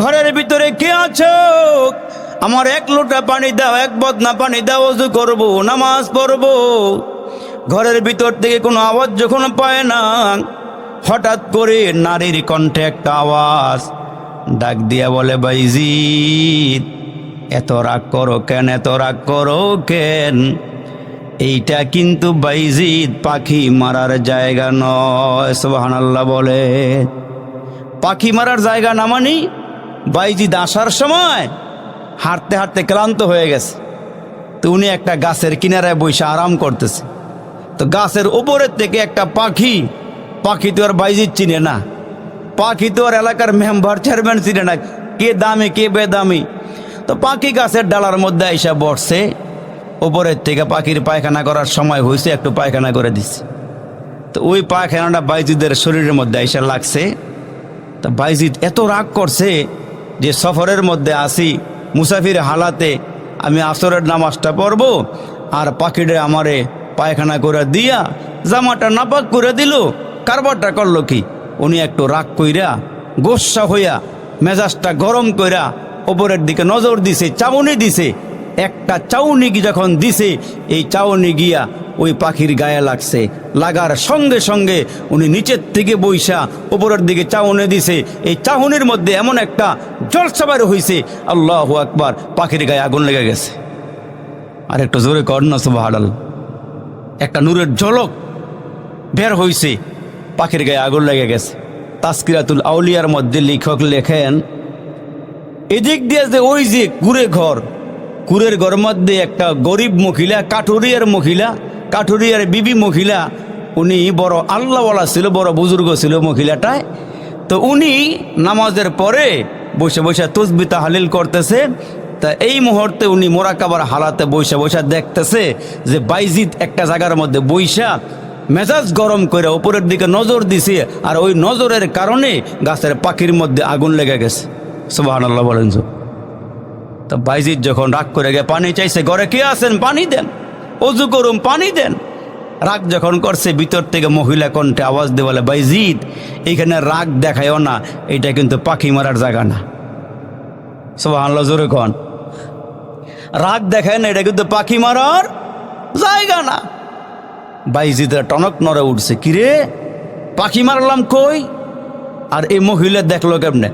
ঘরের ভিতরে কে আছো? আমার এক লোটা পানি দাও, এক বদনা পানি দাও, অজু করব, নামাজ পড়ব। ঘরের ভিতর থেকে কোনো আওয়াজ যখন পায় না, হঠাৎ করে নারীর কণ্ঠে একটা আওয়াজ ডাক দিয়া বলে বাইজিৎ এত রাগ করো কেন, এত রাগ করো কেন? এইটা কিন্তু বাইজিৎ পাখি মারার জায়গা নয়। সোহান আল্লাহ বলে, পাখি মারার জায়গা না মানি বাইজিৎ আসার সময় হাঁটতে হাঁটতে ক্লান্ত হয়ে গেছে। তো উনি একটা গাছের কিনারায় বসে আরাম করতেছে। তো গাছের ওপরের থেকে একটা পাখি পাখি তো আর বাইজিৎ চিনে না। পাখি তো আর এলাকার মেম্বার চেয়ারম্যান চিনে না, কে দামি, কে বেদামি। তো পাখি গাছের ডালার মধ্যে আইসা বসছে। ওপরের থেকে পাখির পায়খানা করার সময় হয়েছে একটু পায়খানা করে দিচ্ছে তো ওই পায়খানাটা বাইজিদের শরীরের মধ্যে আইসা লাগছে। তা বাইজিদ এত রাগ করছে যে সফরের মধ্যে আসি, মুসাফির হালাতে আমি আসরের নামাজটা পড়ব আর পাখিটা আমারে পায়খানা করে দিয়া জামাটা নাপাক করে দিল। কারবারটা করল কি? উনি একটু রাগ কইরা, গোসা হইয়া মেজাজটা গরম কইরা ওপরের দিকে নজর দিছে চাবনি দিছে। একটা চাউনি কি যখন দিছে, এই চাউনি গিয়া ওই পাখির গায়ে লাগছে। লাগার সঙ্গে সঙ্গে উনি নিচের থেকে বইসা উপরের দিকে চাউনি দিছে। এই চাউনির মধ্যে এমন একটা জলসাবার হইছে, আল্লাহ আকবার, পাখির গায়ে আগুন লেগে গেছে। আর একটু জোরে কর না সুবাহাডাল একটা নূরের ঝলক বের হইছে, পাখির গায়ে আগুন লেগে গেছে। তাস্কিরাতুল আউলিয়ার মধ্যে লেখক লেখেন, এদিক দিয়ে যে ওই যে কুড়ে ঘর কুড়ের ঘর একটা গরিব মহিলা, কাঠুরিয়ার মহিলা, কাঠুরিয়ার বিবি মহিলা, উনি বড় আল্লাহওয়ালা ছিল, বড় বুজুর্গ ছিল মহিলাটায়। তো উনি নামাজের পরে বসে বসে তসবি তাহালিল করতেছে। তা এই মুহূর্তে উনি মোরাকাবার হালাতে বসে বসে দেখতেছে যে বাইজিৎ একটা জায়গার মধ্যে বৈশা মেজাজ গরম করে উপরের দিকে নজর দিছে, আর ওই নজরের কারণে গাছের পাখির মধ্যে আগুন লেগে গেছে। সুবাহ বলেন তো। বাইজিৎ যখন রাগ করে গিয়ে পানি চাইছে, ঘরে কে আছেন? পানি দেন। অজু করুন, পানি দেন। রাগ যখন করছে, ভিতর থেকে মহিলা কণ্ঠে আওয়াজ দিয়ে বলে বাইজিৎ এইখানে রাগ দেখায়ও না, এটা কিন্তু পাখি মারার জায়গা না। সুবাহ জোরে কন। রাগ দেখায় না, এটা কিন্তু পাখি মারার জায়গা না। বাইজিদের টনক নড়ে উঠছে, কিরে, পাখি মারলাম কই? আর এই মহিলা দেখল কেমনে?